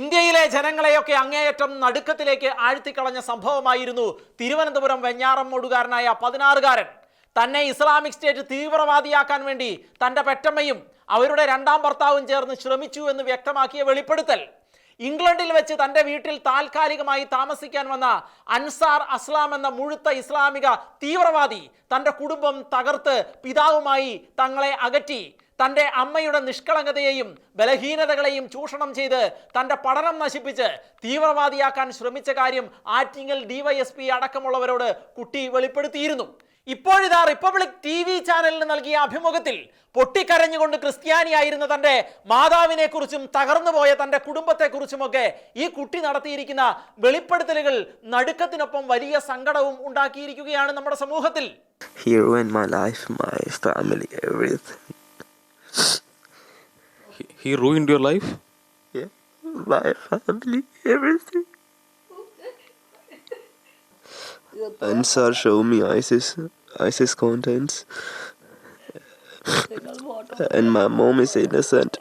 ഇന്ത്യയിലെ ജനങ്ങളെയൊക്കെ അങ്ങേയറ്റം നടുക്കത്തിലേക്ക് ആഴ്ത്തിക്കളഞ്ഞ സംഭവമായിരുന്നു തിരുവനന്തപുരം വെഞ്ഞാറമ്മൂടുകാരനായ പതിനാറുകാരൻ. തന്നെ ഇസ്ലാമിക് സ്റ്റേറ്റ് തീവ്രവാദിയാക്കാൻ വേണ്ടി തന്റെ പെറ്റമ്മയും അവരുടെ രണ്ടാം ഭർത്താവും ചേർന്ന് ശ്രമിച്ചു എന്ന് വ്യക്തമാക്കിയ വെളിപ്പെടുത്തൽ. ഇംഗ്ലണ്ടിൽ വെച്ച് തന്റെ വീട്ടിൽ താൽക്കാലികമായി താമസിക്കാൻ വന്ന അൻസാർ അസ്ലാം എന്ന മുഴുത്ത ഇസ്ലാമിക തീവ്രവാദി തന്റെ കുടുംബം തകർത്ത് പിതാവുമായി തങ്ങളെ അകറ്റി. തന്റെ അമ്മയുടെ നിഷ്കളങ്കതയെയും ബലഹീനതകളെയും ചൂഷണം ചെയ്ത് തന്റെ പഠനം നശിപ്പിച്ച് തീവ്രവാദിയാക്കാൻ ശ്രമിച്ച കാര്യം ആറ്റിങ്ങൽ ഡിവൈഎസ്പി അടക്കമുള്ളവരോട് കുട്ടി വെളിപ്പെടുത്തിയിരുന്നു ഇപ്പോഴിതാ റിപ്പബ്ലിക് ടി വി ചാനലിന് നൽകിയ അഭിമുഖത്തിൽ പൊട്ടിക്കരഞ്ഞുകൊണ്ട് ക്രിസ്ത്യാനിയായിരുന്ന തന്റെ മാതാവിനെക്കുറിച്ചും തകർന്നുപോയ തന്റെ കുടുംബത്തെക്കുറിച്ചുമൊക്കെ ഈ കുട്ടി നടത്തിയിരിക്കുന്ന വെളിപ്പെടുത്തലുകൾ നടുക്കത്തിനൊപ്പം വലിയ സങ്കടവും ഉണ്ടാക്കിയിരിക്കുകയാണ് നമ്മുടെ സമൂഹത്തിൽ He ruined my life, my family, everything. He, ruined your life? Yeah, my family, everything. Ansar show me ISIS, ISIS contents, and my mom is innocent.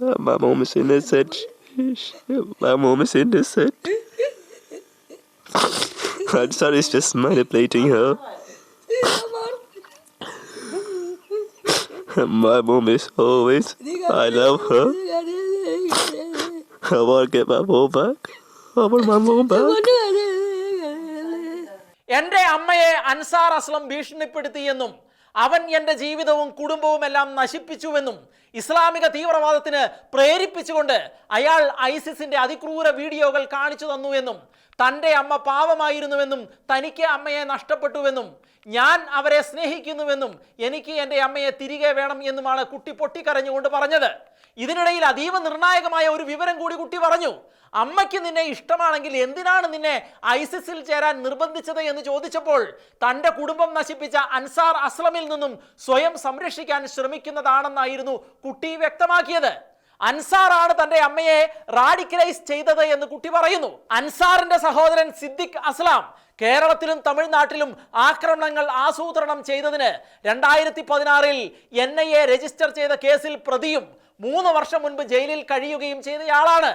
My mom is innocent. My mom is innocent. Ansar is just manipulating her. My mom is always. I love her. I want to get my mom back. I want my mom back. എന്റെ അമ്മയെ അൻസാർ അസ്ലം ഭീഷണിപ്പെടുത്തിയെന്നും അവൻ എന്റെ ജീവിതവും കുടുംബവും എല്ലാം നശിപ്പിച്ചുവെന്നും ഇസ്ലാമിക തീവ്രവാദത്തിന് പ്രേരിപ്പിച്ചുകൊണ്ട് അയാൾ ഐസിസിന്റെ അതിക്രൂര വീഡിയോകൾ കാണിച്ചു തന്നുവെന്നും തന്റെ അമ്മ പാവമായിരുന്നുവെന്നും തനിക്ക് അമ്മയെ നഷ്ടപ്പെട്ടുവെന്നും ഞാൻ അവരെ സ്നേഹിക്കുന്നുവെന്നും എനിക്ക് എന്റെ അമ്മയെ തിരികെ വേണം എന്നുമാണ് കുട്ടി പൊട്ടിക്കരഞ്ഞുകൊണ്ട് പറഞ്ഞത്. ഇതിനിടയിൽ അതീവ നിർണായകമായ ഒരു വിവരം കൂടി കുട്ടി പറഞ്ഞു. അമ്മയ്ക്ക് നിന്നെ ഇഷ്ടമാണെങ്കിൽ എന്തിനാണ് നിന്നെ ഐസിസിൽ ചേരാൻ നിർബന്ധിച്ചത് എന്ന് ചോദിച്ചപ്പോൾ തന്റെ കുടുംബം നശിപ്പിച്ച അൻസാർ അസ്ലമിൽ നിന്നും സ്വയം സംരക്ഷിക്കാൻ ശ്രമിക്കുന്നതാണെന്നായിരുന്നു കുട്ടി വ്യക്തമാക്കിയത്. അൻസാർ ആണ് തന്റെ അമ്മയെ റാഡിക്കലൈസ് ചെയ്തത് എന്ന് കുട്ടി പറയുന്നു. അൻസാറിന്റെ സഹോദരൻ സിദ്ദിഖ് അസ്ലാം കേരളത്തിലും തമിഴ്നാട്ടിലും ആക്രമണങ്ങൾ ആസൂത്രണം ചെയ്തതിന് രണ്ടായിരത്തി പതിനാറിൽ എൻ ഐ എ രജിസ്റ്റർ ചെയ്ത കേസിൽ പ്രതിയും മൂന്ന് വർഷം മുൻപ് ജയിലിൽ കഴിയുകയും ചെയ്തയാളാണ്.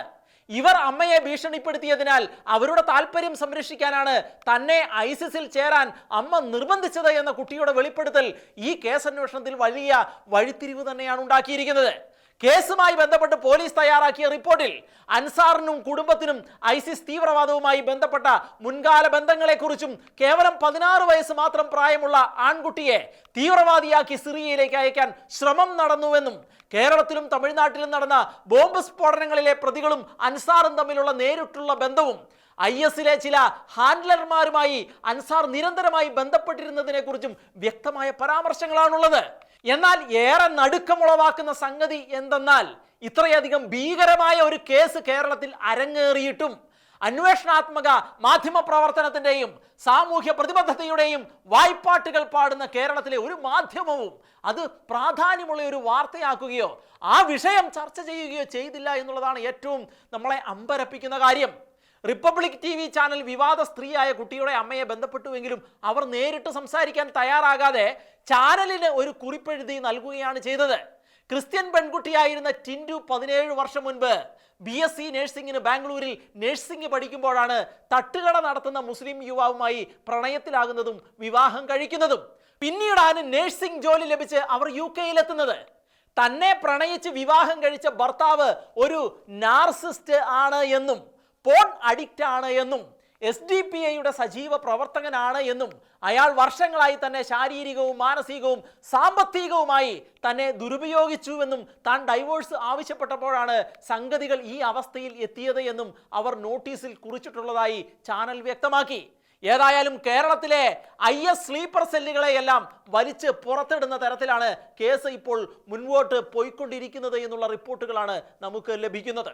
ഇവർ അമ്മയെ ഭീഷണിപ്പെടുത്തിയതിനാൽ അവരുടെ താല്പര്യം സംരക്ഷിക്കാനാണ് തന്നെ ഐസിസിൽ ചേരാൻ അമ്മ നിർബന്ധിച്ചത് എന്ന കുട്ടിയുടെ വെളിപ്പെടുത്തൽ ഈ കേസ് അന്വേഷണത്തിൽ വലിയ വഴിത്തിരിവ് തന്നെയാണ് ഉണ്ടാക്കിയിരിക്കുന്നത്. കേസുമായി ബന്ധപ്പെട്ട് പോലീസ് തയ്യാറാക്കിയ റിപ്പോർട്ടിൽ അൻസാറിനും കുടുംബത്തിനും ഐസിസ് തീവ്രവാദവുമായി ബന്ധപ്പെട്ട മുൻകാല ബന്ധങ്ങളെക്കുറിച്ചും കേവലം പതിനാറ് വയസ്സ് മാത്രം പ്രായമുള്ള ആൺകുട്ടിയെ തീവ്രവാദിയാക്കി സിറിയയിലേക്ക് അയക്കാൻ ശ്രമം നടന്നുവെന്നും കേരളത്തിലും തമിഴ്നാട്ടിലും നടന്ന ബോംബ് സ്ഫോടനങ്ങളിലെ പ്രതികളും അൻസാറും തമ്മിലുള്ള നേരിട്ടുള്ള ബന്ധവും ഐ എസിലെ ചില ഹാൻഡ്ലർമാരുമായി അൻസാർ നിരന്തരമായി ബന്ധപ്പെട്ടിരുന്നതിനെ കുറിച്ചും വ്യക്തമായ പരാമർശങ്ങളാണുള്ളത്. എന്നാൽ ഏറെ നടുക്കമുളവാക്കുന്ന സംഗതി എന്തെന്നാൽ ഇത്രയധികം ഭീകരമായ ഒരു കേസ് കേരളത്തിൽ അരങ്ങേറിയിട്ടും അന്വേഷണാത്മക മാധ്യമ പ്രവർത്തനത്തിന്റെയും സാമൂഹ്യ പ്രതിബദ്ധതയുടെയും വായ്പാട്ടുകൾ പാടുന്ന കേരളത്തിലെ ഒരു മാധ്യമവും അത് പ്രാധാന്യമുള്ള ഒരു വാർത്തയാക്കുകയോ ആ വിഷയം ചർച്ച ചെയ്യുകയോ ചെയ്തില്ല എന്നുള്ളതാണ് ഏറ്റവും നമ്മളെ അമ്പരപ്പിക്കുന്ന കാര്യം. റിപ്പബ്ലിക് ടി വി ചാനൽ വിവാദ സ്ത്രീയായ കുട്ടിയുടെ അമ്മയെ ബന്ധപ്പെട്ടുവെങ്കിലും അവർ നേരിട്ട് സംസാരിക്കാൻ തയ്യാറാകാതെ ചാനലിന് ഒരു കുറിപ്പെഴുതി നൽകുകയാണ് ചെയ്തത്. ക്രിസ്ത്യൻ പെൺകുട്ടിയായിരുന്ന ടിൻഡു പതിനേഴ് വർഷം മുൻപ് ബി എസ് സി നഴ്സിംഗിന് ബാംഗ്ലൂരിൽ നഴ്സിംഗ് പഠിക്കുമ്പോഴാണ് തട്ടുകട നടത്തുന്ന മുസ്ലിം യുവാവുമായി പ്രണയത്തിലാകുന്നതും വിവാഹം കഴിക്കുന്നതും. പിന്നീടാണ് നഴ്സിംഗ് ജോലി ലഭിച്ച് അവർ യു കെയിലെത്തുന്നത്. തന്നെ പ്രണയിച്ച് വിവാഹം കഴിച്ച ഭർത്താവ് ഒരു നാർസിസ്റ്റ് ആണ് എന്നും പോൺ അഡിക്റ്റ് ആണ് എന്നും എസ് ഡി പി ഐയുടെ സജീവ പ്രവർത്തകനാണ് എന്നും അയാൾ വർഷങ്ങളായി തന്നെ ശാരീരികവും മാനസികവും സാമ്പത്തികവുമായി തന്നെ ദുരുപയോഗിച്ചുവെന്നും താൻ ഡൈവോഴ്സ് ആവശ്യപ്പെട്ടപ്പോഴാണ് സംഗതികൾ ഈ അവസ്ഥയിൽ എത്തിയത് എന്നും അവർ നോട്ടീസിൽ കുറിച്ചിട്ടുള്ളതായി ചാനൽ വ്യക്തമാക്കി. ഏതായാലും കേരളത്തിലെ ഐ എസ് സ്ലീപ്പർ സെല്ലുകളെയെല്ലാം വലിച്ച് പുറത്തിടുന്ന തരത്തിലാണ് കേസ് ഇപ്പോൾ മുൻപോട്ട് പോയിക്കൊണ്ടിരിക്കുന്നത് എന്നുള്ള റിപ്പോർട്ടുകളാണ് നമുക്ക് ലഭിക്കുന്നത്.